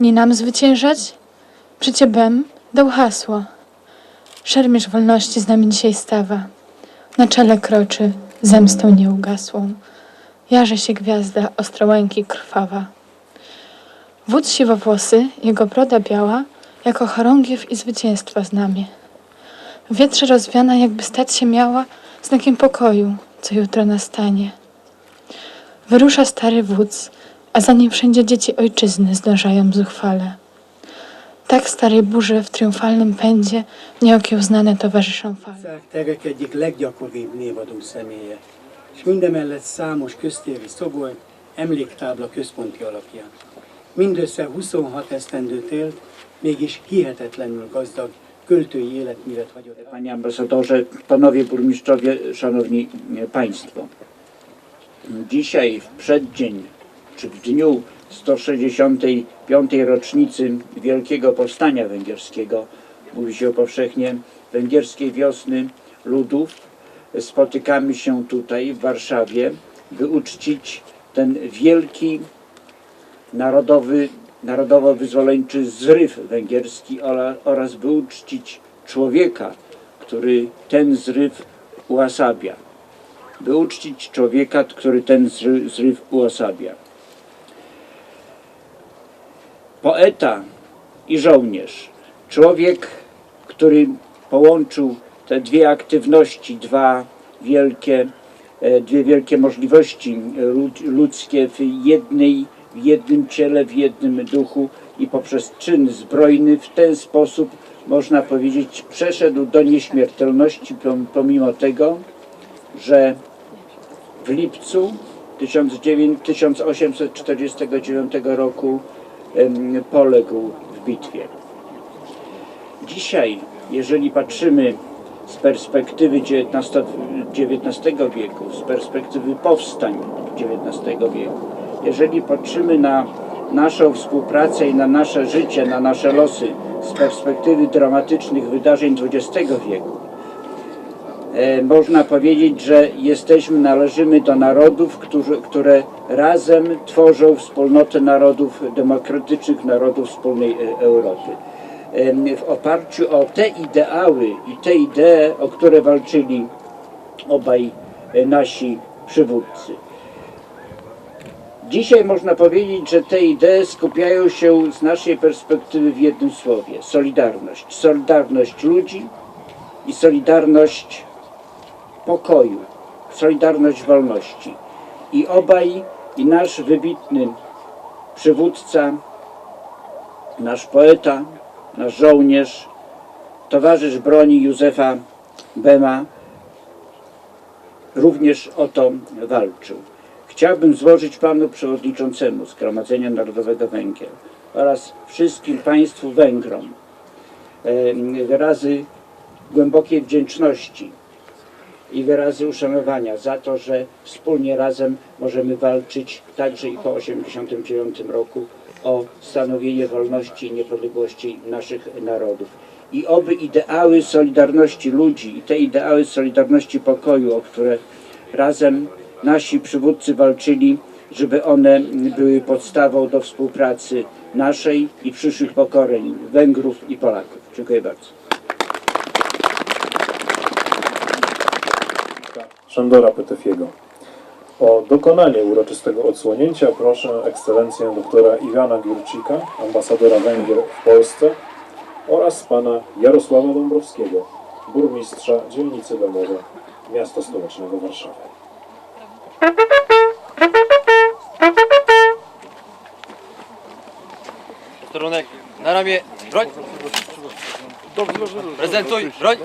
Nie nam zwyciężać? Przecie Bem dał hasło. Szermierz wolności z nami dzisiaj stawa. Na czele kroczy zemstą nieugasłą. Jarze się gwiazda ostrołęki krwawa. Wódz siwowłosy, jego broda biała, jako chorągiew i zwycięstwa znamie. W wietrze rozwiana, jakby stać się miała znakiem pokoju, co jutro nastanie. Wyrusza stary wódz, a za nim wszędzie dzieci ojczyzny zdążają zuchwale. Tak starej burzy w triumfalnym pędzie nieokiełznane towarzyszą fale. Terek egyik leggyakoribb névadó személye, és mindemellett számos köztéri szobor, emléktábla központi alapja. Mindössze 26 esztendőt élt, mégis hihetetlenül gazdag költői életművet hagyott. Panie ambasadorze, panowie burmistrzowie, szanowni państwo. Dzisiaj w przeddzień, czy w dniu 165. rocznicy Wielkiego Powstania Węgierskiego, mówi się powszechnie węgierskiej wiosny ludów, spotykamy się tutaj w Warszawie, by uczcić ten wielki narodowy, narodowo-wyzwoleńczy zryw węgierski ora- oraz by uczcić człowieka, który ten zryw uosabia. By uczcić człowieka, który ten zry- zryw uosabia. Poeta i żołnierz. Człowiek, który połączył te dwie aktywności, dwa wielkie, e, dwie wielkie możliwości lud- ludzkie w jednej, w jednym ciele, w jednym duchu i poprzez czyn zbrojny w ten sposób, można powiedzieć, przeszedł do nieśmiertelności pom- pomimo tego, że w lipcu 1900 1849 roku poległ w bitwie. Dzisiaj, jeżeli patrzymy z perspektywy XIX, wieku, z perspektywy powstań XIX wieku, jeżeli patrzymy na naszą współpracę i na nasze życie, na nasze losy z perspektywy dramatycznych wydarzeń XX wieku, można powiedzieć, że jesteśmy, należymy do narodów, którzy, które razem tworzą wspólnotę narodów demokratycznych, narodów wspólnej e, Europy. Em, W oparciu o te ideały i te idee, o które walczyli obaj e, nasi przywódcy. Dzisiaj można powiedzieć, że te idee skupiają się z naszej perspektywy w jednym słowie solidarność. Solidarność ludzi i solidarność pokoju, solidarność wolności. I obaj, i nasz wybitny przywódca, nasz poeta, nasz żołnierz, towarzysz broni Józefa Bema również o to walczył. Chciałbym złożyć panu przewodniczącemu Zgromadzenia Narodowego Węgier oraz wszystkim państwu Węgrom wyrazy głębokiej wdzięczności i wyrazy uszanowania za to, że wspólnie razem możemy walczyć także i po 1989 roku o stanowienie wolności i niepodległości naszych narodów. I oby ideały solidarności ludzi i te ideały solidarności pokoju, o które razem nasi przywódcy walczyli, żeby one były podstawą do współpracy naszej i przyszłych pokoleń Węgrów i Polaków. Dziękuję bardzo. Szandora Petefiego. O dokonanie uroczystego odsłonięcia proszę ekscelencję doktora Iwana Giurczyka, ambasadora Węgier w Polsce oraz pana Jarosława Dąbrowskiego, burmistrza dzielnicy Domowe, miasta stołecznego Warszawy. Posterunek na ramię, broń! Prezentuj, broń!